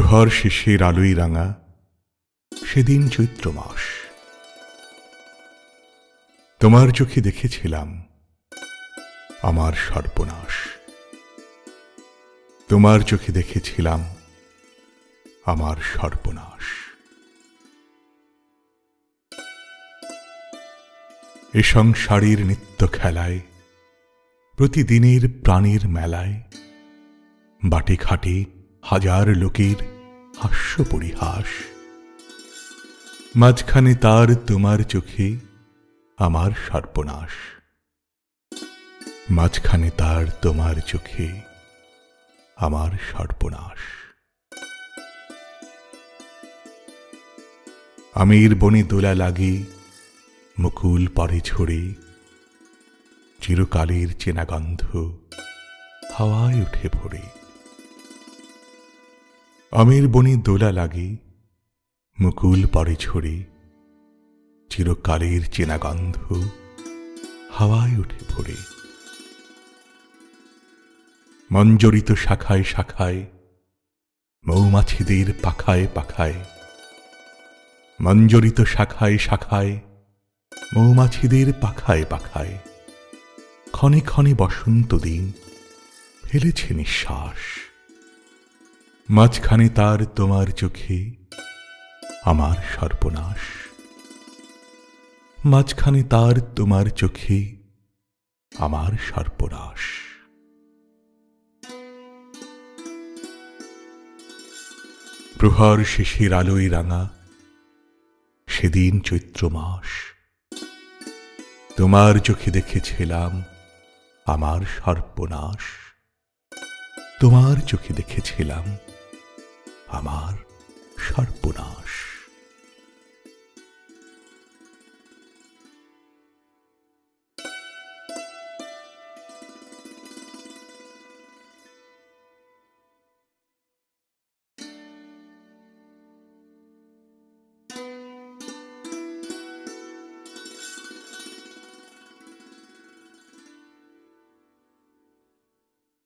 প্রহর শেষের আলোই রাঙা, সেদিন চৈত্র মাস। তোমার চোখে দেখেছিলাম আমার সর্বনাশ। তোমার চোখে দেখেছিলাম আমার সর্বনাশ। এ সংসারের নিত্য খেলায়, প্রতিদিনের প্রাণীর মেলায় বাটে খাটে হাজার লোকের হাস্য পরিহাস মাঝখানে তার তোমার চোখে আমার সর্বনাশ। মাঝখানে তার তোমার চোখে আমার সর্বনাশ। আমির বনে দোলা লাগে, মুকুল পরে ঝরে, চিরকালের চেনা গন্ধ হাওয়ায় উঠে ভরে। আমের বনে দোলা লাগে, মুকুল পরে ঝরে চিরকালের চেনা গন্ধ হাওয়ায় উঠে ভরে। মঞ্জরিত শাখায় শাখায়, মৌমাছিদের পাখায় পাখায়, মঞ্জরিত শাখায় শাখায়, মৌমাছিদের পাখায় পাখায়, ক্ষণে ক্ষণে বসন্ত দিন ফেলেছে নিঃশ্বাস। মাঝখানে তার তোমার চোখে আমার সর্বনাশ। মাঝখানে তার তোমার চোখে আমার সর্বনাশ। প্রহর শেষের আলোয় রাঙা সেদিন চৈত্র মাস। তোমার চোখে দেখেছিলাম আমার সর্বনাশ। তোমার চোখে দেখেছিলাম আমার সর্বনাশ।